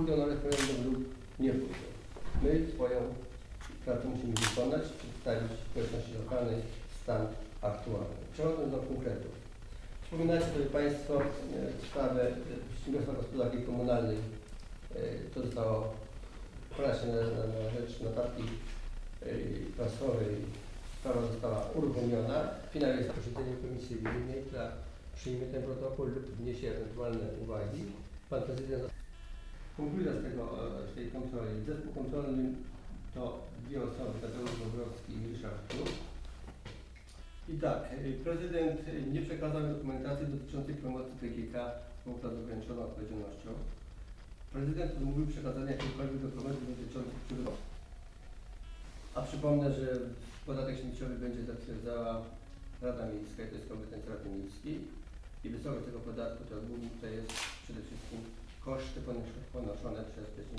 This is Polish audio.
pójdą na referendum lub nie pójdą. My swoją pracę musimy wykonać, przedstawić społeczności lokalnej stan aktualny. Przechodząc do konkretów. Wspominacie sobie Państwo e, sprawę e, Przedsiębiorstwa Gospodarki Komunalnej. E, To zostało porażone na, na, na rzecz notatki prasowej. Sprawa została uruchomiona. Finał jest posiedzenie Komisji Gminnej, która przyjmie ten protokół lub wniesie ewentualne uwagi. Pan Prezydent konkluzja z, tego, e, z tej kontroli. Zespół kontrolny to dwie osoby, Tadeusz Bobrowski i Ryszard Klub. I tak, y, prezydent y, nie przekazał dokumentacji dotyczącej promocji PGK punktów z ograniczoną odpowiedzialnością. Prezydent odmówił przekazania jakichkolwiek dokumentów dotyczących przychodów. A przypomnę, że podatek śmieciowy będzie zatwierdzała Rada Miejska i to jest kompetencja Rady Miejskiej. I wysokość tego podatku to głównie to jest koszty ponosz- ponoszone przez przedsiębiorstwa.